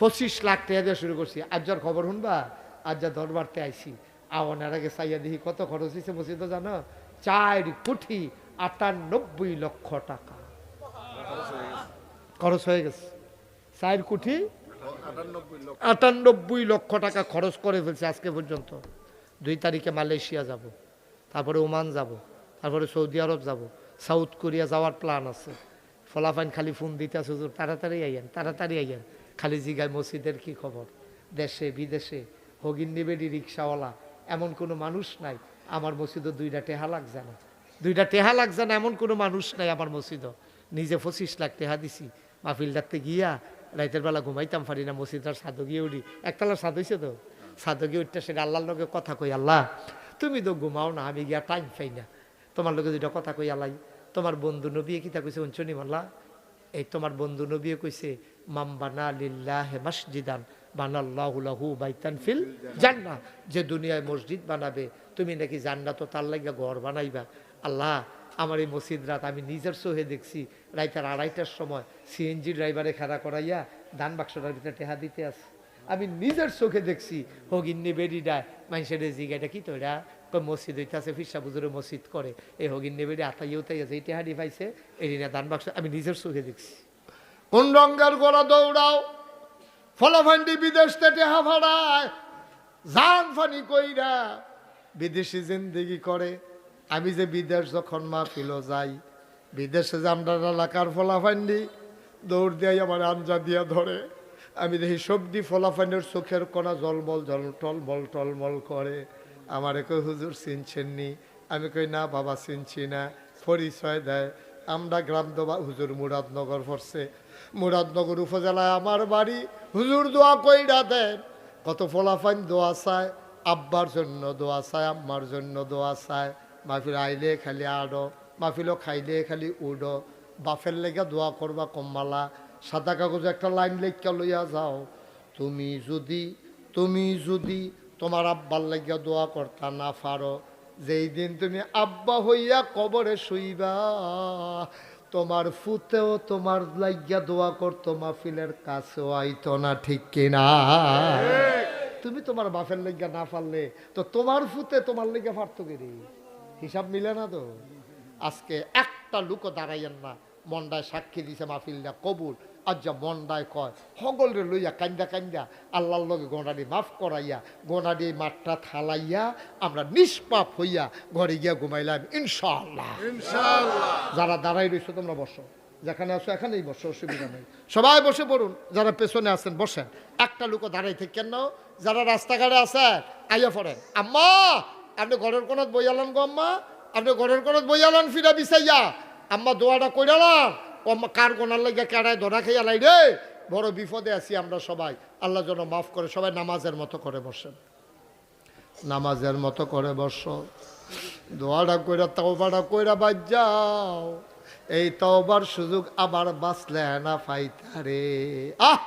পঁচিশ লাখ টাকা দিয়ে শুরু করছি। আজ যার খবর শুনবা? আজ যা দরবারতে আইসি আওয়ানের আগে চাইয়া দেখি কত খরচ হয়েছে মসজিদে, জানো? চার কোটি আটানব্বই লক্ষ টাকা। খরচ হয়ে গেছে। চার কোটি আটানব্বই লক্ষ টাকা খরচ করে ফেলছে আজকে পর্যন্ত। দুই তারিখে মালয়েশিয়া যাব, তারপরে ওমান যাব, তারপরে সৌদি আরব যাব, সাউথ কোরিয়া যাওয়ার প্ল্যান আছে। ফলাফাইন খালি ফোন দিতে আছে তাড়াতাড়ি আইয়েন তাড়াতাড়ি আইয়েন। খালি জিগায় মসজিদের কি খবর? দেশে, বিদেশে, হগিন নিবেডি রিক্সাওয়ালা, এমন কোনো মানুষ নাই, আমার মসজিদে দুইটা টেহা লাগছে না। দুইটা টেহা লাগছে না, এমন কোনো মানুষ নাই আমার মসজিদও নিজে পঁচিশ লাখ টেহা দিছি মাহফিলদারতে গিয়া রাইতের বেলা ঘুমাইতাম পারি না মসজিদার সাধু গিয়ে উঠি। একতলা সাধু হয়েছে তো? সাধু গিয়ে উঠতে সেটা আল্লাহর লগে কথা কই, আল্লাহ, তুমি তো ঘুমাও না, আমি গিয়া টাইম পাই না। তোমার লগে দুইটা কথা কই, আল্লাহ। তোমার বন্ধু নবী কিতা কইছে অঞ্চনী মাল্লা এই তোমার বন্ধু নবী কইছে মাম্বানা যে দুনিয়ায় মসজিদ বানাবে, তুমি নাকি জান্নাত তার লাগিয়া ঘর বানাইবা? আল্লাহ, আমার এই মসজিদ রাত আমি নিজের চোখে দেখছি, রাইতার আড়াইটার সময় সিএনজি ড্রাইভারে খাড়া করাইয়া ধান বাক্সটার ভিতরে টেহা দিতে আছে। আমি নিজের চোখে দেখছি, হগিন্নি বেডি ডায় মানুষের জিগাইটা কি তো এটা মসজিদ হইতাছে, ফিরসা বুজুরে মসজিদ করে। এই হগিন্নি বেডি আতাই উতাই আছে এই টেহাডি পাইছে এই না ধান বাক্স আমি নিজের চোখে দেখছি। কোন রঙ্গের গোড়া দৌড়াও? ফলাফান্ডি বিদেশ থেকে হাফাড়ায়। জান ফানি কইরা বিদেশি জিন্দিগি করে। আমি যে বিদেশ যখন মাহফিল যাই, বিদেশে যে আমরা এলাকার ফলাফান্ডি দৌড় দিয়ে আমার আঞ্জা দিয়া ধরে। আমি দেখি সবজি ফলাফান্ডের চোখের কোনা জলমল জল টলমল টলমল করে। আমার কই হুজুর, চিনছেন নি? আমি কই, না বাবা, চিনছি না। পরিচয় দেয়। আমরা গ্রাম দোবা হুজুর মুরাদনগর পড়ছে। মুরাদনগর উপজেলায় আমার বাড়ি। হুজুর দোয়া কইরা দেন। কত ফলাফাইন দোয়া চায়, আব্বার জন্য দোয়া চায়, আম্মার জন্য দোয়া চায়। মাহফিল আইলে খালি আড়ো মাহফিলও খাইলে খালি উডো। বাফের লেগে দোয়া করবা কম্মালা। সাদা কাগজ একটা লাইন লেখা লইয়া যাও। তুমি যদি তুমি যদি তোমার আব্বার লাগিয়া দোয়া করতা না পারো, যেই দিন তুমি আব্বা হইয়া কবরে শুইবা তোমার ফুতেও তোমার লাইয়া দোয়া করতো মাহফিলের কাছেও আইতো না, ঠিক কিনা? তুমি তোমার বাফের লেগা না পারলে তো তোমার ফুতে তোমার লেগে পারতো কি হিসাব মিলে না তো? আজকে একটা লুকো দাঁড়াইয়েন না, মন্ডায় সাক্ষী দিছে মাহফিলটা কবুল। আজ যা মন্ডায় কয় হগলরে লইয়া কান্দা কান্দা আল্লাহর লগে গোনাডি মাফ করাইয়া গোনাডি মাঠটা থালাইয়া আমরা নিষ্পাপ হইয়া ঘরে গিয়া ঘুমাইলাম ইনশাআল্লাহ। যারা দাঁড়াই রয়েছে তোমরা বসো। যেখানে আসো এখানেই বসো অসুবিধা নেই। সবাই বসে পড়ুন যারা পেছনে আছেন বসেন। একটা লোক দাঁড়াই থেকে কেন? যারা রাস্তাঘাটে আছেন আইয়া পড়েন। আম্মা আপনি ঘরের কোনত বইয়ালান গো আম্মা আপনি ঘরের কোনত বইয়ালান ফিরা বিছাইয়া। আম্মা দোয়াটা কইরালাম কার গোনার লাগিয়া কেড়ায় ধরা খাইয়া লাই রে? বড় বিপদে আছি আমরা সবাই। আল্লাহ যেন মাফ করে, সবাই নামাজের মতো করে বসেন। নামাজের মতো করে বসো। দোয়াটা কইরা, তাওবাটা কইরা বাদ যাও। এই তওবার সুযোগ আবার বাঁচলে না ফাইতারে আহ!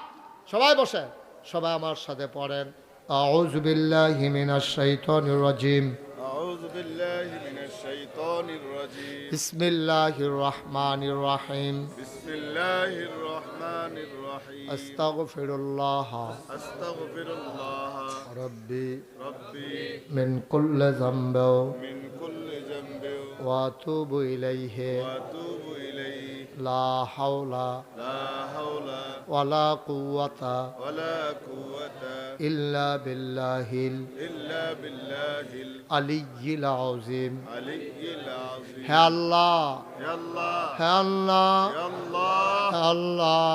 সবাই বসে সবাই আমার সাথে পড়েন। আউযু বিল্লাহি মিনাশ শাইতানির রাজিম। أعوذ بالله من الشيطان الرجيم. بسم الله الرحمن الرحيم. بسم الله الرحمن الرحيم. أستغفر الله. أستغفر الله. ربي. ربي. من كل ذنب. من كل ذنب. وأتوب إليه. وأتوب إليه. لا حول لا حول ولا قوة. ولا قوة. ইল্লা বিল্লাহিল إلا بالله আলিয়্যিল আযীম العلي العظيم হে আল্লাহ يا الله হে আল্লাহ يا الله হে আল্লাহ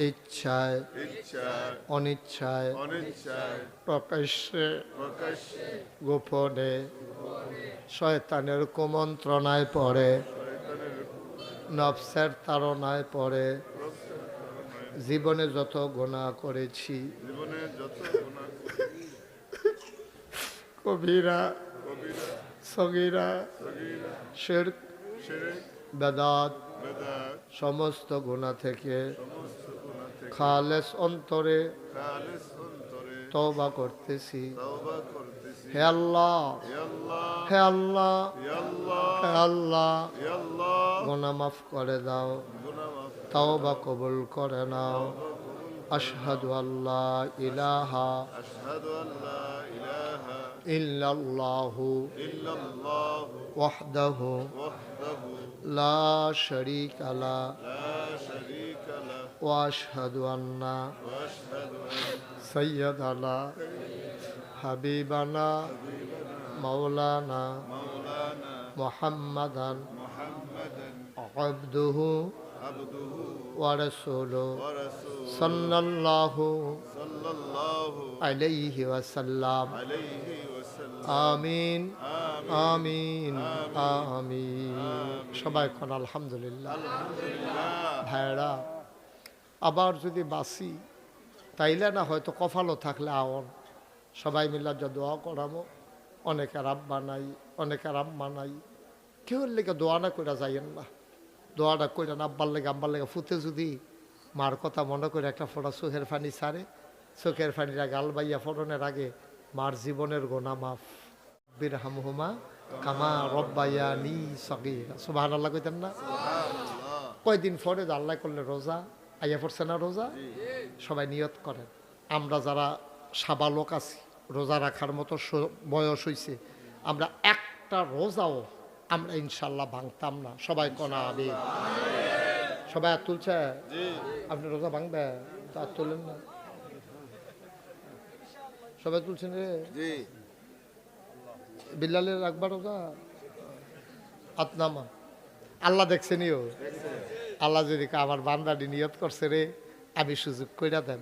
ইচ্ছায় ইচ্ছায় অনিচ্ছায় অনিচ্ছায় প্রকাশ্যে প্রকাশ্যে গোপনে শয়তানের কুমন্ত্রণায় পড়ে নফসের তাড়নায় পড়ে জীবনে যত গোনা করেছি। কবিরা সগিরা শিরক বেদাত সমস্ত গুণা থেকে খালেস অন্তরে তবা করতেছি। হে আল্লাহ হে আল্লাহ হে আল্লাহ গোনা মাফ করে দাও। তওবা কবুল করে নাও কবুল أشهد أن لا إله أشهد أن لا إله إلا الله إلا الله وحده وحده لا شريك له لا شريك له وأشهد أن وأشهد أن سيدنا حبيبنا مولانا مولانا محمدا محمدا عبده عبده ورسوله ورسوله صلى الله صلى الله عليه وسلم عليه وسلم আমিন آمين আমিন আমিন সবাই কোন আলহামদুলিল্লাহ ভাইরা আবার যদি বাসি তাইলে না হয়তো কফালো থাকলে আওন সবাই মিলে যা দোয়া করামো অনেকের আব্বা নাই অনেকের আম্মা নাই কেউ লেগে দোয়া না করে যাইয়েন না দোয়াটা না আব্বার লেগে আব্বার লেগে ফুতে যদি মার কথা মনে করে একটা ফোটা চোখের ফানি সারে চোখের ফানিরা গাল বাইয়া ফোটনের আগে মার জীবনের গোনা মাফ। বীর হামহুমা কামা রব্বাইয়া নি সগিরা। সুবাহ আল্লাহ কইতেন না কয়দিন পরে আল্লাহ করলে রোজা আইয়া পড়ছে না রোজা? সবাই নিয়ত করেন। আমরা যারা সাবালক আছি রোজা রাখার মতো বয়স হইছে আমরা একটা রোজাও আমরা ইনশাল্লাহ ভাঙতাম না। সবাই কনা আবে সবাই আর তুলছে? আপনি রোজা ভাঙবে? তা আর তোলেন না। সবাই তুলছেন রে? বিল্লালের রাখবা রোজা? আতনামা আল্লাহ দেখছেনিও আল্লাহ যদি আমার বান্দাটি নিয়ত করছে রে আমি সুযোগ কইরা দেন।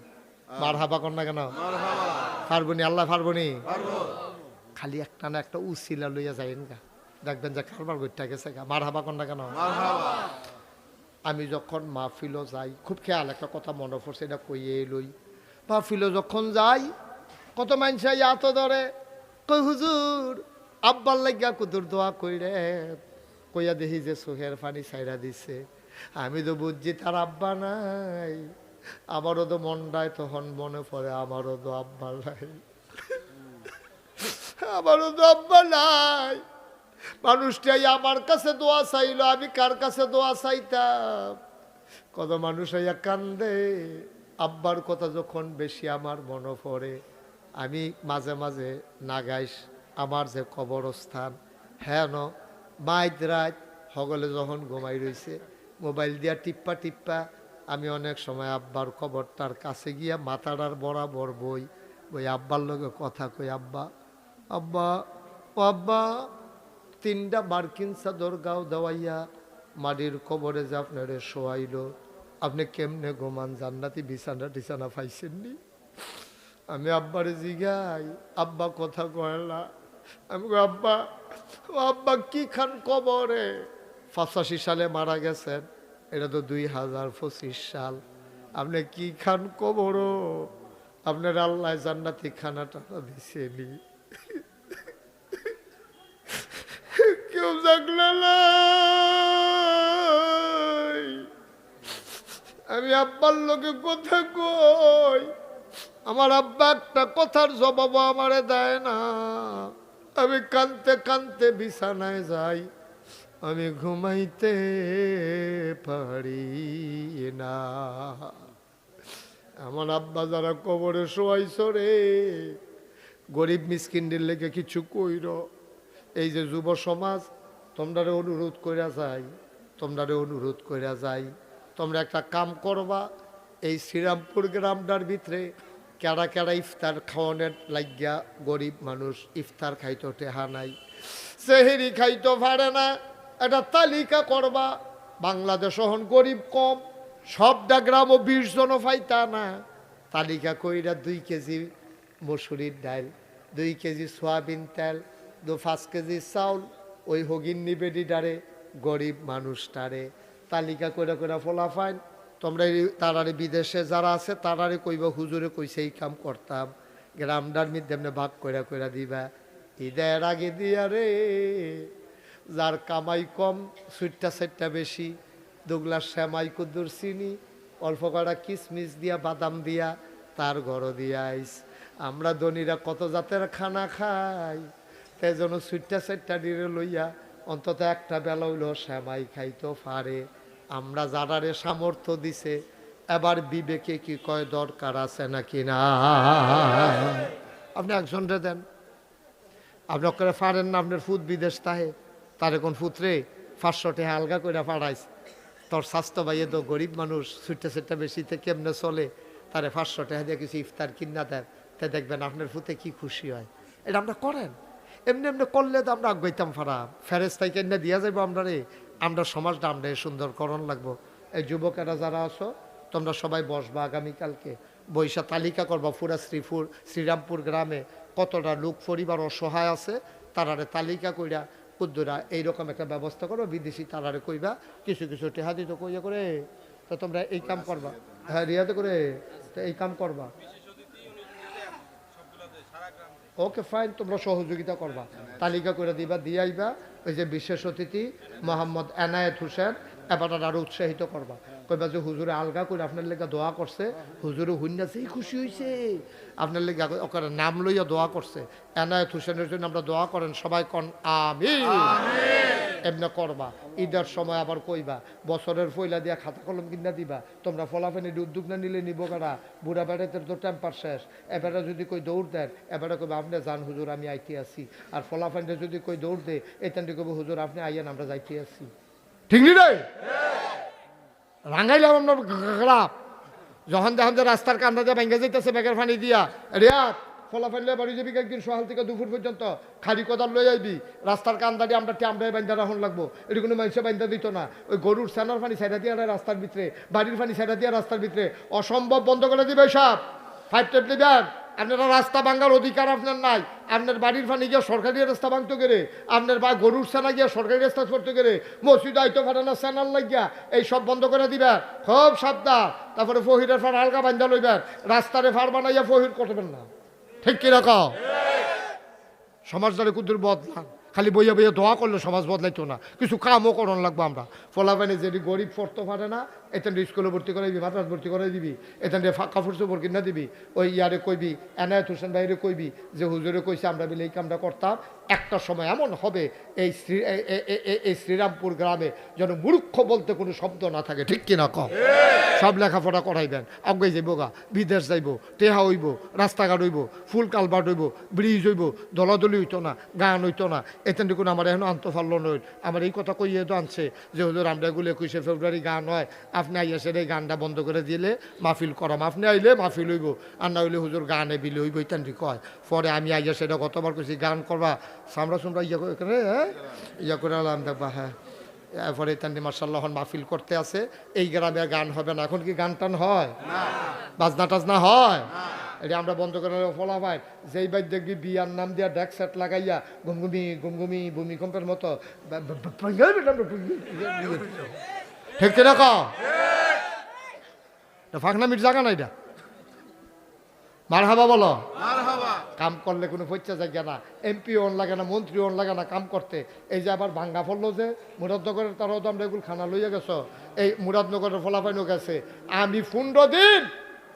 মার হাবা কর না কেন? পারবনি আল্লাহ পারবনি খালি একটা না একটা উসিলা লইয়া যাইন গা। দেখবেন যে কারবার গইটা গেছে মার হাবা না কেন? আমি যখন মাহফিলও যাই, খুব খেয়াল একটা কথা মনে পড়ছে, এটা কইয়ে লই মাহফিলও যখন যাই, কত মানুষ এত ধরে, কই হুজুর, আব্বার লাগিয়া কুতুর দোয়া কইরে, কইয়া দেখি যে চোখের পানি ছাইরা দিছে। আমি তো বুঝছি তার আব্বা নাই। আমারও তো মনটায় তখন মনে পড়ে আমারও তো আব্বা নাই। আমারও তো আব্বা নাই। মানুষটাই আমার কাছে দোয়া চাইলো, আমি কার কাছে দোয়া চাইতাম? কত মানুষ আইয়া কান্দে। আব্বার কথা যখন বেশি আমার মনে পড়ে, আমি মাঝে মাঝে নাগাইস আমার যে কবরস্থান। হ্যাঁ ন মাইত রাত সকলে যখন ঘুমাই রইছে, মোবাইল দিয়া টিপ্পা টিপ্পা, আমি অনেক সময় আব্বার কবরটার কাছে গিয়া মাথাটার বরাবর বই ওই আব্বার লগে কথা কই, আব্বা আব্বা, ও আব্বা তিনটা মার্কিন চাদর গাও দেওয়াইয়া মাটির কবরে যে আপনারে শোয়াইলো, আপনি কেমনে ঘুমান? জান্নাতি বিছানা টিছানা পাইছেননি? আমি আব্বারে জিগাই, আব্বা কথা কয় না। আমি আব্বা, ও আব্বা, কি খান কবরে? পঁচাশি সালে মারা গেছেন, এটা তো দুই হাজার পঁচিশ সাল। আপনি কি খান কবরও? আপনার আল্লাহ জান্নাতি খানা টানা দিছেনি কেউ জাগলে আমি আব্বার লোকে কথা কই। আমার আব্বা একটা কথার জবাব আমারে দেয় না। আমি কানতে কানতে বিছানায় যাই। আমি ঘুমাইতে পারি না। আমার আব্বা যারা কবরে শোয়াইছ রে, গরিব মিসকিনদের লেগে কিছু কইর। এই যে যুব সমাজ, তোমরারে অনুরোধ কইরা যাই, তোমরারে অনুরোধ কইরা যাই। তোমরা একটা কাম করবা, এই শ্রীরামপুর গ্রামটার ভিতরে কেডা কেডা ইফতার খাওয়ানোর লাগিয়া গরিব মানুষ ইফতার খাইতো টেহা নাই। সেহেরি খাইতো পারে না, একটা তালিকা করবা, বাংলাদেশ হন গরিব কম, সবটা গ্রামও বিশ জন ফাইতা না। তালিকা কইরা দুই কেজি মসুরির ডাল, দুই কেজি সয়াবিন তেল দু পাঁচ কেজি চাউল, ওই হগিন নিবেদি ডারে, গরিব মানুষটারে তালিকা করে করে ফলাফাইন তোমরা তারারে বিদেশে যারা আছে, তারারে কইব, হুজুরে কইছে এই কাম করতাম। গ্রামটার মধ্যে এমনি ভাগ করে করে দিবা, ঈদের আগে দিয়া রে, যার কামাই কম, সুইটটা সেটটা বেশি দুগলাস শ্যামাই কুদ্দুর চিনি, অল্প কটা কিশমিশ দিয়া, বাদাম দিয়া, তার ঘর দিয়া আইস। আমরা ধনীরা কত জাতের খানা খাই? তাই জন্য সুইটটা সেটটা ডিরে লইয়া অন্তত একটা বেলা হইলেও শ্যামাই খাইতো পারে আমরা যারারে সামর্থ্য দিছে, এবার বিবেকে কি কয় দরকার আছে নাকি না? আপনি একজনরে দেন। আপনি করে পারেন না, আপনার ফুট বিদেশ তাহে। তারে কোন ফুতরে পাঁচশো টাকা আলগা করে পাঠাইস তোর স্বাস্থ্য বাইয়ে তো গরিব মানুষ ছুটতে ছুটতে বেশিতে কেমনে চলে? তারে পাঁচশো টাকা কিছু ইফতার কিনা দেন। তাই দেখবেন আপনার ফুতে কি খুশি হয়। এটা আমরা করেন। এমনি এমনি করলে তো আমরা আগাইতাম ফারা ফেরেস তাই কেন দিয়া যাব আমরা রে আমরা সমাজটা আমরা সুন্দরকরণ লাগবো। এই যুবকেরা যারা আছো, তোমরা সবাই বসবা আগামীকালকে। বৈশা তালিকা করবা পুরা শ্রীপুর শ্রীরামপুর গ্রামে কতটা লোক, পরিবার অসহায় আছে, তারারে তালিকা কইরা কুদ্দুরা এইরকম একটা ব্যবস্থা করো, বিদেশি তারারে কইবা, কিছু কিছু টেহা দিত কইয়া করে, তো তোমরা এই কাম করবা। হ্যাঁ রিয়াতে করে, তো এই কাম করবা। ওকে ফাইন তোমরা সহযোগিতা করবা। তালিকা করে দিবা, দিয়ে আইবা। ওই যে বিশেষ অতিথি, মোহাম্মদ এনায়েত হোসেন এবার আরও উৎসাহিত করবা। কইবা যে, হুজুরে আলগা করে আপনার লেগে দোয়া করছে। হুজুরে হুন্না সেই খুশি হয়েছে আপনার লেগে ওখানে নাম লইয়া দোয়া করছে। এনায়েত হোসেনের জন্য আমরা দোয়া করেন সবাই কন আমি এমনি করবা ঈদের সময় আবার কইবা বছরের ফইলা দিয়া খাতা কলম কিনা দিবা তোমরা ফলাফেনির উদ্যোগ না নিলে নিব কারা বুড়া বেড়াইতে তো টেম্পার শেষ এবারে যদি কই দৌড় দেন এবারে কইবা আপনি যান হুজুর আমি আইতে আছি আর ফলাফেনটা যদি কই দৌড় দে এখানটি কইব হুজুর আপনি আইয়েন আমরা যাইতে আছি ঠিক নি রে রাঙাইলাম আমরা খারাপ যখন দেখেন যে রাস্তার কান্দা দিয়ে ভেঙে যাইতেছে ব্যাগের পানি দিয়া রিয়াদ ফলাফল লয়ে বাড়ি যাবি একদিন সকাল থেকে দুপুর পর্যন্ত। খালি কোদাল লয়ে যাইবি রাস্তার কান্দা দিয়ে আমরা ট্যাম্পায় বাইন্দা রাখুন লাগবো। এটি কোনো মানুষে বাইন্দা দিত না। ওই গরুর সেনার পানি সাইডা দিয়ে রাস্তার ভিতরে, বাড়ির পানি সাইডা দিয়ে রাস্তার ভিতরে। অসম্ভব বন্ধ করে দিবে সব ফাইভ টেপ দিবেন আপনারা রাস্তা ভাঙার অধিকার আপনার নাই। আপনার বাড়ির পানি গিয়ে সরকারি রাস্তা ভাঙতে গেলে আপনার বা গরুর সেনা গিয়ে সরকারি রাস্তা করতে গেলে মসজিদ আইতো ফাটানা সেনার লাগিয়া এই সব বন্ধ করে দিবেন খুব সাবধান। তারপরে ফহিরের ফার হালকা বান্ধা লইবেন রাস্তারে ফার বানাইয়া ফহির করবেন না। ঠিক কীরকম সমাজদারে কুদুর বদলান। খালি বইয়া বইয়া দোয়া করলে সমাজ বদলাইতো না। কিছু কামও করণ লাগবো আমরা। ফলাফানি যদি গরিব পড়তে পারে না এতেন স্কুলে ভর্তি করে দিবি, মাদ্রাস ভর্তি করে দিবি এতেন কাপড় চোপড় কিনা দিবি, ওই ইয়ারে কইবি, এনায়ত হোসেন ভাইরে কইবি যে হুজুরে কইছে, আমরা বিলে এই কামটা করতাম। একটা সময় এমন হবে, এই শ্রী এই শ্রীরামপুর গ্রামে যেন মূর্খ বলতে কোনো শব্দ না থাকে, ঠিক কিনা কম সব লেখাপড়া করাইবেন আগে যাইব গা, বিদেশ যাইব, টেহা হইব, রাস্তাঘাট হইব, ফুল কালভার্ট হইব, ব্রিজ হইব, দলাদলি হইতো না, গান হইতো না, এতেন দেখুন আমার এখন আনতে পারল নয় আমার এই কথা কইয়ে তো আনছে যে, হুজুর, আমরা এগুলো একুশে ফেব্রুয়ারি গান হয়, আপনি আইয়া সেটা এই গানটা বন্ধ করে দিলে মাহফিল করাম, আপনি আইলে মাহফিল হইব, আর না হইলে হুজুর গানে বিলে হইব ইত্যান কয়। পরে আমি আইয়া সেটা কতবার কইছি, গান করবা সামরা সুমরা ইয়া করে হ্যাঁ? ইয়া করে আলাম দেখবা হ্যাঁ। এরপরে তান্ডি মার্শাল্লাহ মাহফিল করতে আছে। এই গ্রামে গান হবে না। এখন কি গান টান হয়? বাজনা টাজনা হয়? এটা আমরা বন্ধ করে ফলা পাই যেই বাই দেখবি বিয়ার নাম দিয়া ডেক সেট লাগাইয়া গুমগুমি গুমগুমি ভূমিকম্পের মতো ঠিক কিনা ক ফাঁকনামির জায়গা না এটা মার হাবা বলো কাম করলে কোনো পয়সা জায়গা না। এমপি অন লাগে না মন্ত্রী অন লাগে না কাম করতে। এই যে আবার ভাঙ্গা ফললো যে মুরাদনগরের তারাও তো আমরা এগুলো খানা লইয়া গেছ। এই মুরাদনগরের ফলাফাইনও গেছে। আমি পনেরো দিন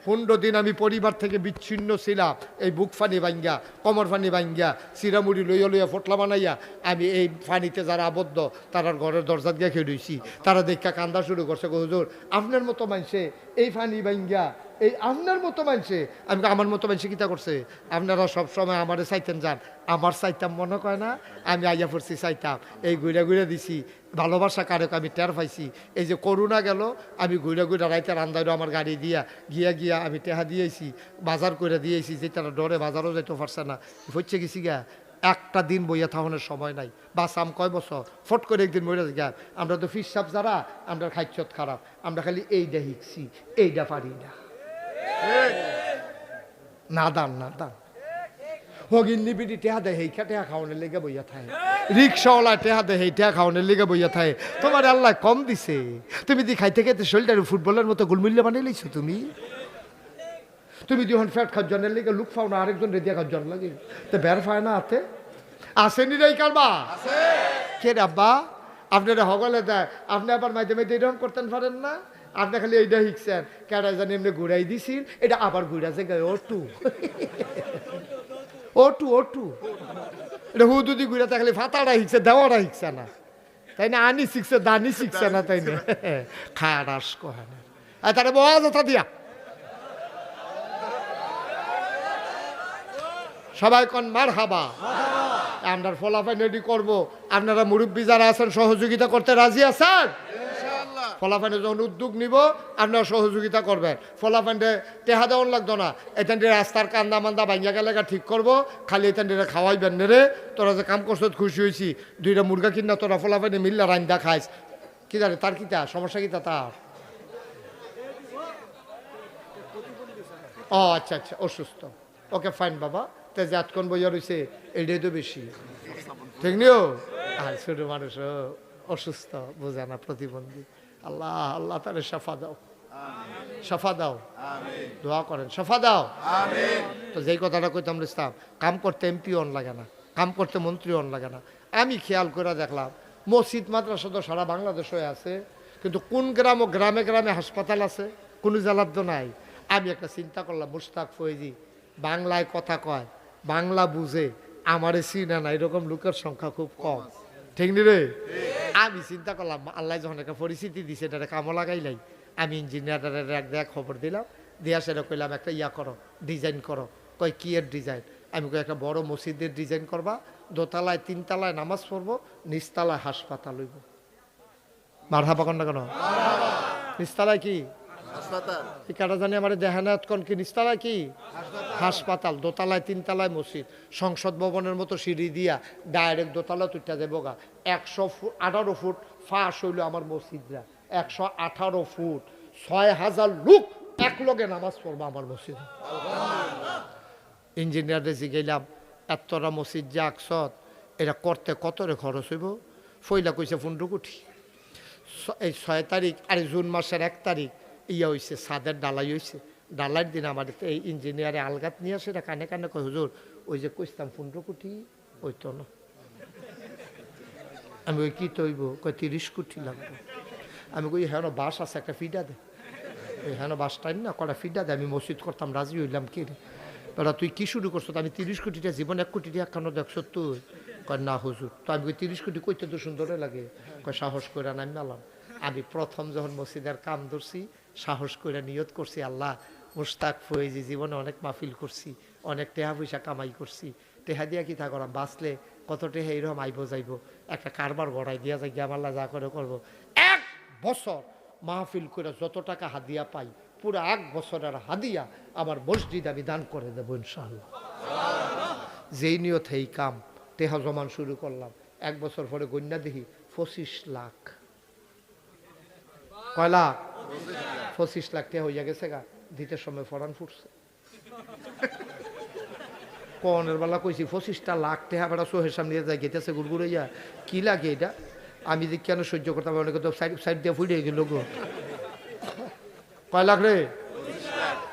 পনেরো দিন আমি পরিবার থেকে বিচ্ছিন্ন ছিলাম। এই বুক ফানি ভাঙ্গা কমর ফানি ভাঙ্গা চিরামুড়ি লইয়া লইয়া ফটলা বানাইয়া আমি এই ফানিতে যারা আবদ্ধ তারার ঘরের দরজা দিয়ে খেয়ে রইছি। তারা দেখা কান্দা শুরু করছে হুজুর। আপনার মতো মানুষে এই ফানি ভাঙ্গা এই আপনার মতো মানছে আমি আমার মতো মানুষে কিতা করছে? আপনারা সব সময় আমারে চাইতেন যান। আমার চাইতাম মনে কয় না, আমি আইয়া পড়ছি চাইতাম। এই ঘুরে ঘুরে দিছি, ভালোবাসা কারক আমি টের পাইছি। এই যে করোনা গেল, আমি ঘুরে ঘুরে রাইতে রান্দাইরো আমার গাড়ি দিয়া, গিয়া গিয়া আমি টেহা দিয়েছি বাজার করে দিয়েছি যে তারা ডরে বাজারও যাইতে পারছে না। হচ্ছে গেছি গা একটা দিন বইয়া থাকানোর সময় নাই। বাসাম কয় বছর, ফট করে একদিন মরে গা আমরা তো ফিসাব যারা, আমরা খাইছত খারাপ। আমরা খালি এইটা শিখছি এইটা পারি না না দান না দান। হগিন নিবিড়ি টেহা দে হেইখা টেহা খাওয়ানোর লেগে বইয়া থাকে রিক্সাওয়ালা টেহা দে হেই টেহা খাওয়ানোর লেগে বইয়া থাকে তোমার আল্লাহ কম দিছে। তুমি দি খাইতে খাইতে শরীরটা ফুটবলের মতো গুলমুল্য বানিয়ে লইছো তুমি? তুমি যখন ফ্যাট খাওয়ার লেগে লুক পাও না আরেকজন রেদিয়া খাওয়ার লাগে। তো বের পায় না হাতে? আসেনি রে কারবা কে রে আব্বা? আপনারা হগলে দেয়। আপনি আবার মাঝে মাঝে এরকম করতেন পারেন না? আপনি খালি এইটা শিখছেন, কেডা জানি এমনি ঘুরাই দিছিল, এটা আবার ঘুরা যে গায়ে ওটু ওটু ওটু এটা হু দুদি ঘুরে থাকলে ফাতাটা শিখছে দেওয়াটা শিখছে না। তাই না, আনি শিখছে, দানি শিখছে না, তাই না? খারাস কহে না আর তারে বয়া যথা দিয়া। সবাই কন মার হাবা আমরা ফলাফল রেডি করব। আপনারা মুরব্বী যারা আছেন, সহযোগিতা করতে রাজি আছেন? ফলাফানে যখন উদ্যোগ নিব, আপনারা সহযোগিতা করবেন। ফলাফান্ডে টেহা দেওয়ান লাগতো না। এখান রাস্তার কান্দা মান্দা ভাঙ্গা গেলে ঠিক করব। খালি এখান থেকে খাওয়াইবেন রে। তোরা যে কাম করছত খুশি হয়েছি দুইটা মুরগা কিনা তোরা ফলাফানে মিললা রান্দা খাইস। কি জানে, তার কিতা সমস্যা কিতা তার? ও আচ্ছা আচ্ছা অসুস্থ। ওকে, ফাইন, বাবা। তে যাতক্ষণ বইয়া রয়েছে এটাই তো বেশি। ঠিক নিও? আর ছোট মানুষ অসুস্থ, বোঝে না প্রতিবন্ধী। আল্লাহ আল্লাহ তাহলে সাফা দাও। সাফা দাও। দোয়া করেন। সাফা দাও। তো যেই কথাটা কইতাম ইসলাম কাম করতে এমপি অন লাগে না কাম করতে মন্ত্রী অন লাগে না। আমি খেয়াল করে দেখলাম মসজিদ মাদ্রাসা তো সারা বাংলাদেশ হয়ে আছে কিন্তু কোন গ্রাম ও গ্রামে গ্রামে হাসপাতাল আছে কোনো জেলার তো নাই। আমি একটা চিন্তা করলাম মুস্তাক ফৈজি বাংলায় কথা কয় বাংলা বুঝে আমারে চিনা না এরকম লোকের সংখ্যা খুব কম। ঠিক নি রে? আমি চিন্তা করলাম আল্লাহ যখন একটা পরিস্থিতি দিছে এটা কামো লাগাইলাই আমি ইঞ্জিনিয়ারের এক দেয়া খবর দিলাম দিয়া সেটা কইলাম একটা ইয়া করো ডিজাইন করো। কয় কি এর ডিজাইন আমি কই একটা বড় মসজিদের ডিজাইন করবা দোতলায় তিনতলায় নামাজ পড়ব নিচতলায় হাসপাতাল হইব। মার হাবা কন না কেন? নিচতলায় কি? কাটা জানি আমার কি হাসপাতাল। দোতলায় তিনতলায় মসজিদ। সংসদ ভবনের মতো সিঁড়ি দিয়া ডাইরেক্ট দোতলা তুইটা যাব গা। একশো ফুট আঠারো ফুট ফাঁস হইল আমার মসজিদরা। একশো আঠারো ফুট। ছয় হাজার লোক এক লগে নামাজ পড়ব আমার মসজিদে। ইঞ্জিনিয়ারে জিগাইলাম এতটা মসজিদ যে আকসত এটা করতে কত রে খরচ হইব? ফইলা কইছে কোটি। এই ছয় তারিখ আর জুন মাসের এক তারিখ ইয়া হইছে, সাদের ডালাই হইছে। ডালাইয়ের দিন আমার এই ইঞ্জিনিয়ারে আলগাত নিয়ে আসে, এটা কানে কানে কয়, হুজুর, ওই যে কইতাম পনেরো কোটি, ওই তো না। আমি ওই কি তৈব? কয়, তিরিশ কোটি লাগবে। আমি কই হ্যাঁ বাস আছে, একটা ফিডা দে। ওই বাস টাইম না, কটা ফিডা দে, আমি মসজিদ করতাম, রাজি হইলাম, কি রে? বেটা, তুই কি শুরু করছ? আমি তিরিশ কোটিটা, জীবন এক কোটি টাকা কেন দেখছ তুই কয়, না, হুজুর। তো আমি কই, তিরিশ কোটি কইতে তো সুন্দরে লাগে। কয়, সাহস করে নামি মেলাম আমি প্রথম যখন মসজিদের কাম ধরছি সাহস করে নিয়ত করছি, আল্লাহ, মুস্তাক ফয়েজি, জীবনে অনেক মাহফিল করছি, অনেক টেহা পয়সা কামাই করছি। টেহা দিয়া কি তা করাম? বাঁচলে কত টেহা এইরকম আইব যাইব? একটা কারবার গড়াই দিয়া যাই, গিয়ে আল্লাহ যা করে করব। এক বছর মাহফিল করে যত টাকা হাদিয়া পাই, পুরো এক বছরের হাদিয়া আমার মসজিদ আমি দান করে দেবো ইনশাআল্লাহ। যেই নিয়ত এই কাম, টেহা জমান শুরু করলাম। এক বছর পরে গন্যা দেখি পঁচিশ লাখ। কয় লাখ? পঁচিশ লাখ টেহা হইয়া গেছে গা, দিতে সময় ফরান ফুটছে। কনের বেলা কইছি, পঁচিশটা লাখ টেহা বেড়া সোহের সামনে যায় গেতেছে গুড়গুড়াইয়া কি লাগে এটা? আমি যে কেন সহ্য করতাম অনেকে তো সাইড সাইড দিয়ে ফুটে গেল গো। কয় লাখ রে?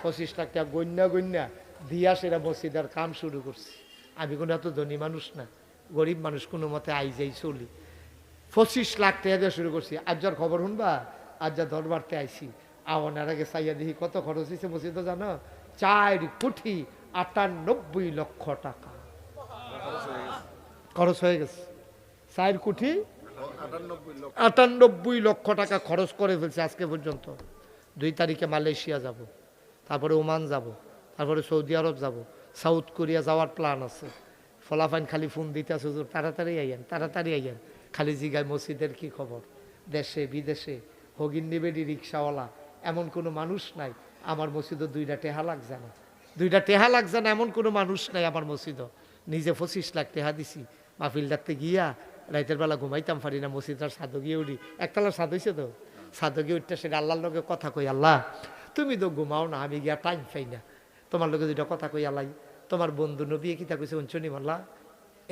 পঁচিশ লাখ টাকা গন্যা গন্যা দিয়া সেরা মসজিদের কাম শুরু করছি। আমি কোনো এত ধনী মানুষ না, গরিব মানুষ কোনো মতে আই যাই চলি। পঁচিশ লাখ টাকা দিয়ে শুরু করছি। আর যার খবর শুনবা? আজ যা দরবারতে আইছি। আওয়ানের আগে চাইয়া দেখি কত খরচ হয়েছে মসজিদে, জানো? চার কোটি আটানব্বই লক্ষ টাকা। খরচ হয়ে গেছে। চার কোটি আটানব্বই লক্ষ টাকা খরচ করে ফেলছে আজকে পর্যন্ত। দুই তারিখে মালয়েশিয়া যাব, তারপরে ওমান যাব, তারপরে সৌদি আরব যাব, সাউথ কোরিয়া যাওয়ার প্ল্যান আছে। ফলাফাইন খালি ফোন দিতে আছে তাড়াতাড়ি আইয়েন তাড়াতাড়ি আইয়েন। খালি জিগায় মসজিদের কি খবর? দেশে, বিদেশে হগিন নিবেডি রিক্সাওয়ালা, এমন কোনো মানুষ নাই। আমার মসজিদও দুইটা টেহা লাগছে না দুইটা টেহা লাগছে না, এমন কোনো মানুষ নাই আমার মসজিদও নিজে পঁচিশ লাখ টেহা দিছি। মাহফিলদারতে গিয়া রাইতের বেলা ঘুমাইতাম পারি না মসজিদার সাধু গিয়ে উঠি। একতলা সাধু হয়েছে তো? সাধু গিয়ে উঠতে সেটা আল্লাহর লগে কথা কই, আল্লাহ, তুমি তো ঘুমাও না, আমি গিয়া টাইম পাই না। তোমার লগে দুইটা কথা কই, আল্লাহ। তোমার বন্ধু নবিয়ে কিতা কইছে অঞ্চনী মাল্লা?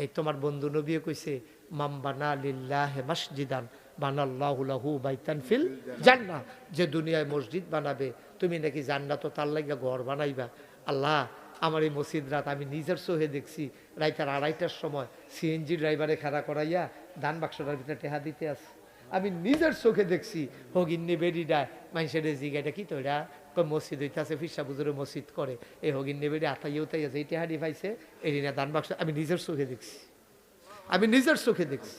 এই তোমার বন্ধু নবিয়ে কইছে, মাম্বানা লিল্লাহ মসজিদান। বানাল্লাহু লাহু বাইতান ফিল জান্নাহ। যে দুনিয়ায় মসজিদ বানাবে, তুমি নাকি জান্নাত তার লাগে ঘর বানাইবা? আল্লাহ, আমার এই মসজিদ রাত আমি নিজের চোখে দেখছি, রাইতার আড়াইটার সময় সিএনজি ড্রাইভারে খাড়া করাইয়া দান বাক্সটার ভিতরে টেহা দিতে আছে। আমি নিজের চোখে দেখছি হগিন্নি বেডি ডায় মানুষের জিগাইটা কি তো কই মসজিদ হইতাছে ফিসা বুজুরে মসজিদ করে। এই হগিন্নি বেডি আতাইয়া আছে এই টেহাডি পাইছে এই না দান বাক্স আমি নিজের চোখে দেখছি। আমি নিজের চোখে দেখছি।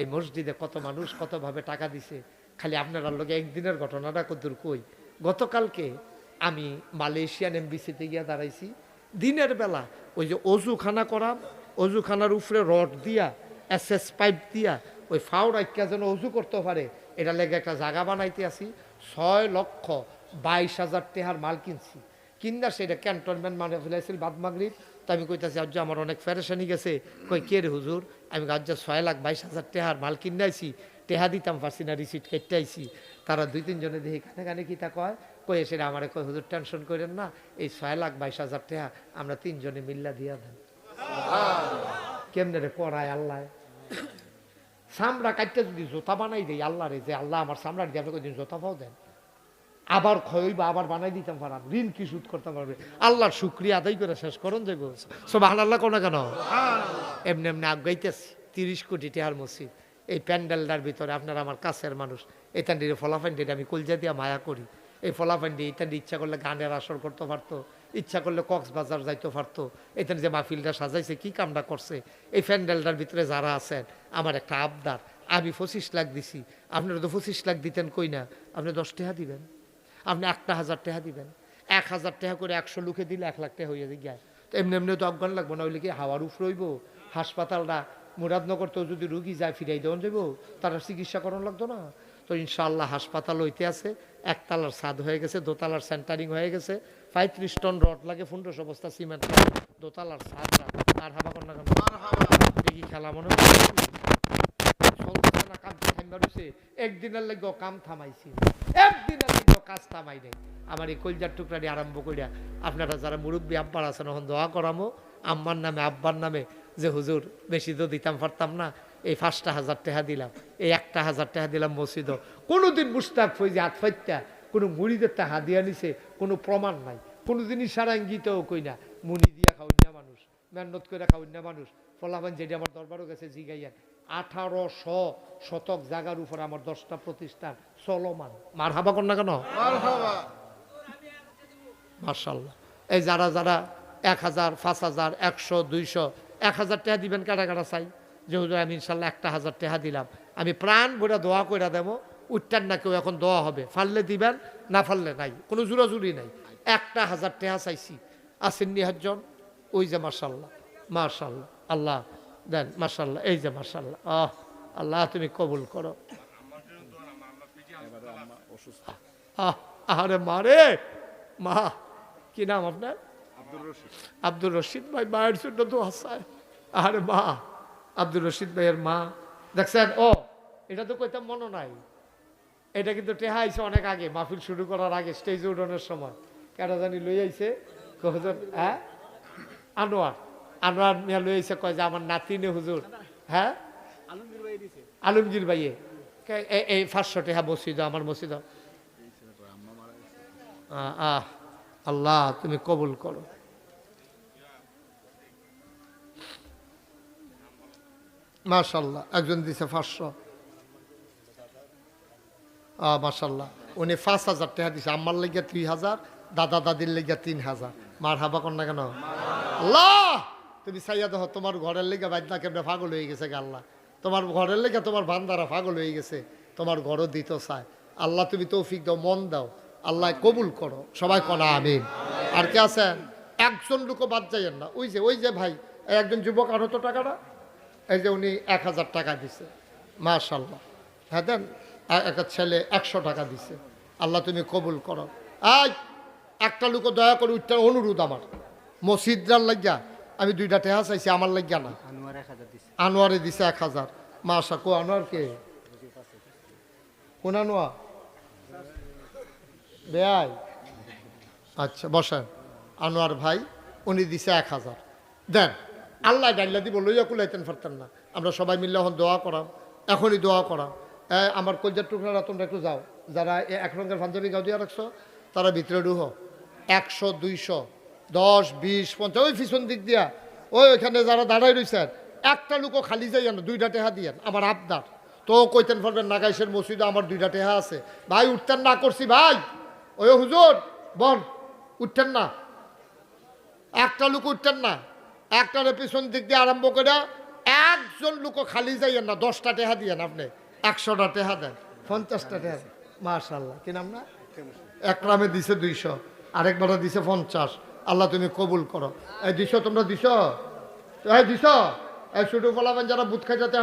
এই মসজিদে কত মানুষ কতভাবে টাকা দিছে, খালি আপনার লোকে একদিনের ঘটনাটা কদ্দূর কই। গতকালকে আমি মালয়েশিয়ান এমবিসিতে গিয়া দাঁড়াইছি, দিনের বেলা ওই যে অজুখানা করাম অজুখানার উপরে রড দিয়া, এসএস পাইপ দিয়া, ওই ফাউর আইকা যেন অজু করতে পারে, এটা লেগে একটা জায়গা বানাইতে আসি, ছয় লক্ষ বাইশ হাজার টেহার মাল কিনছি। কিনা সেটা ক্যান্টনমেন্ট মানে ফেলাইছিল বাদমাগরিব তো আমি কইতাছি আজ আমার অনেক ফেরেশানি গেছে। কই কে রে হুজুর? আমি আজ ছয় লাখ বাইশ হাজার টেহার মাল কিনাইছি টেহা দিতাম পারছি না রিসিট কেটে আইছি। তারা দুই তিনজনে দেখি কানে কানে কি তা কয় কই এসে আমার কয় হুজুর টেনশন করেন না এই ছয় লাখ বাইশ হাজার টেহা আমরা তিনজনে মিল্লা দিয়া দেন। কেমনে রে পড়ায় আল্লাহ। সামরা কাটতে যদি জোতা বানাই দেয় আল্লাহ রে যে আল্লাহ আমার সামরা দিয়ে আপনি কদিন জোতা পাও দেন? আবার খয়বা আবার বানাই দিতাম পারাম ঋণ কি সুদ করতে পারবে? আল্লাহর শুক্রিয়া আদায় করে শেষ করুন যে সব আল্লাহ কোনো? কেন এমনি এমনি আগাইতেছি তিরিশ কোটি টেহার মসজিদ। এই প্যান্ডেলটার ভিতরে আপনার আমার কাছের মানুষ। এতান্ডির ফলাফান্ডির আমি কলজা দিয়া মায়া করি। এই ফলাফান্ডি এতান্ডি ইচ্ছা করলে গানের আসর করতে পারতো ইচ্ছা করলে কক্সবাজার যাইতে পারতো। এখানে যে মাহফিলটা সাজাইছে কি কামটা করছে? এই প্যান্ডেলটার ভিতরে যারা আছেন আমার একটা আবদার। আমি পঁচিশ লাখ দিছি। আপনারা তো পঁচিশ লাখ দিতেন কই না? আপনি দশ টাকা দিবেন। আপনি একটা হাজার টাকা দিবেন। এক হাজার টাকা করে একশো লোকে দিলে এক লাখ টাকা হয়ে যায় তো এমনি এমনি তো অজ্ঞান লাগবো না হইলে কি হাওয়ার উফ রইব? হাসপাতালটা মুরাদনগর তো যদি রুগী যায় ফিরাই দেওয়া যাব তারা চিকিৎসা করানো লাগতো না? তো ইনশাআল্লাহ হাসপাতাল হইতে আছে একতলার ছাদ হয়ে গেছে দোতলার সেন্টারিং হয়ে গেছে পঁয়ত্রিশ টন রড লাগে পনেরোশো বস্তা সিমেন্ট লাগে, দোতলার ছাদ আর হাবা কর কেন দেখি খেলা মনে হয়। চলতেছে না কাম থাইমা একদিনের লাগেও কাম থামাইছি। একদিনের কাজ থামাই নাই আমার এই কলজার টুকরাটি আরম্ভ করিয়া আপনারা যারা মুরব্বী আব্বার আছেন, এখন দোয়া করামো। আম্মার নামে, আব্বার নামে যে হুজুর বেশি তো দিতাম পারতাম না, এই পাঁচটা হাজার টাকা দিলাম, এই একটা হাজার টাকা দিলাম মসজিদও। কোনোদিন মুস্তাক ফৈজি হাত ফাইত্যা কোনো মুড়িদের টাকা দিয়া নিছে, কোনো প্রমাণ নাই। কোনোদিন ইশারাঙ্গিতেও কই না, মুনি দিয়া খাওয়াইনা মানুষ, মেহনত করে খাওয়াইনা মানুষ, ফলাফান যেটি আমার দরবারও গেছে জিগাইয়া আঠারোশো শতক জায়গার উপর আমার দশটা প্রতিষ্ঠান চলমান। মার হাবা কর না কেন? মার্শাল্লাহ এই যারা যারা এক হাজার পাঁচ হাজার একশো দুইশো এক হাজার টাকা দিবেন কাটা কাটা চাই? যেহেতু আমি ইনশাল্লাহ একটা হাজার টাকা দিলাম। আমি প্রাণ ভরে দোয়া করে দেবো উঠটার না কেউ এখন দোয়া হবে। ফাললে দিবেন না ফাললে নাই। কোনো জুরাজুরি নাই। একটা হাজার টাকা চাইছি। আসেন নিহাজন ওই যে মার্শাল্লাহ মার্শাল্লাহ আল্লাহ দেন মার্শাল্লাহ এই যে মার্শাল্লাহ আহ আল্লাহ তুমি কবুল করো। আহ আরে মারে মা কি নাম আপনার? আব্দুর রশিদ। ভাই মায়ের জন্য তো হাসায় আরে মা আব্দুর রশিদ ভাইয়ের মা। দেখছেন ও এটা তো কইতাম মনে নাই। এটা কিন্তু টেহা আইছে অনেক আগে মাহফিল শুরু করার আগে স্টেজে উঠানোর সময়। কেন জানি লই আইছে হ্যাঁ? আনোয়ার। আনোয়ার মিয়া লই আইছে কয় যে আমার নাতিনে হুজুর হ্যাঁ আলমগীর ভাইয়ে এই পাঁচশো টেহা মসজিদ আমার মসজিদ আহ, আল্লাহ তুমি কবুল করো মাশাল্লাহ একজন দিছে পাঁচশো। মাশাল্লাহ উনি পাঁচ হাজার টাকা দিছে আমার লেগে দুই হাজার দাদা দাদির লেগে তিন হাজার মার হাবা কর না কেন আল্লাহ! তুমি চাইয়া দেখো, তোমার ঘরের লেগে বাজনা কেমনে পাগল হয়ে গেছে আল্লাহ। তোমার ঘরের লেগে তোমার বান্দারা পাগল হয়ে গেছে, তোমার ঘরও দিত চায়। আল্লাহ তুমি তৌফিক দাও, মন দাও। আল্লাহ কবুল করো। সবাই কনা আমি আর কে আছেন একজন লোকও বাদ যাইয়েন না। ওই যে ওই যে ভাই, একজন যুবক, আর তো টাকাটা? এই যে উনি এক হাজার টাকা দিছে। মাশাল্লাহ হ্যাঁ দেন একটা ছেলে একশো টাকা দিছে। আল্লাহ তুমি কবুল করো। আই একটা লোক দয়া করে উঠতে অনুরোধ আমার। মসজিদার লাগিয়া আমি দুইটা টেহা চাইছি আমার লাগিয়া না। আনোয়ারে দিছে। এক হাজার। মাশা কো আনোয়ার কে? কোন আনোয়ার? বেয়াই। আচ্ছা বসেন। আনোয়ার ভাই উনি দিছে এক হাজার। দেন আল্লাহ ডাইল্লা দিব লইয়া কুলাইতেন পারতেন না। আমরা সবাই মিললে এখন দোয়া করাম এখনই দোয়া করাম। আমার কলজার টুকরা তোমরা একটু যাও। যারা এক রঙের পাঞ্জাবি গাও দিয়া রাখছো তারা ভিতরে ডুহ একশো দুইশো। দশ, বিশ, পঞ্চাশ, ওই পিছন দিক দিয়া। ওই ওইখানে যারা দাঁড়াই রয়েছেন একটা লুকো খালি যাই না, দুইটা টেহা দিয়েন, আমার আবদার। তো কইতেন পারবেন নাগাইশের মসজিদে আমার দুইটা টেহা আছে। ভাই, উঠতেন না, করছি ভাই। ওই হুজুর, বল, উঠতেন না। একটা লোক উঠতেন না। একটার পিছন দিক দিয়ে আরম্ভ করে একজন লোক খালি যাইয়েন না, দশটা টেহা দিয়েন আপনি। একশোটা টেহা দেন, পঞ্চাশটা টেহা দেন। মাশাল্লাহ, কি নাম না? একরামে দিছে দুইশো আরেকবারে দিছে পঞ্চাশ। আল্লাহ তুমি কবুল করো। এই দিছ, তোমরা দিছ? এই দিছ? এই শুটু ফলাবেন যারা বুথ খাই যাতে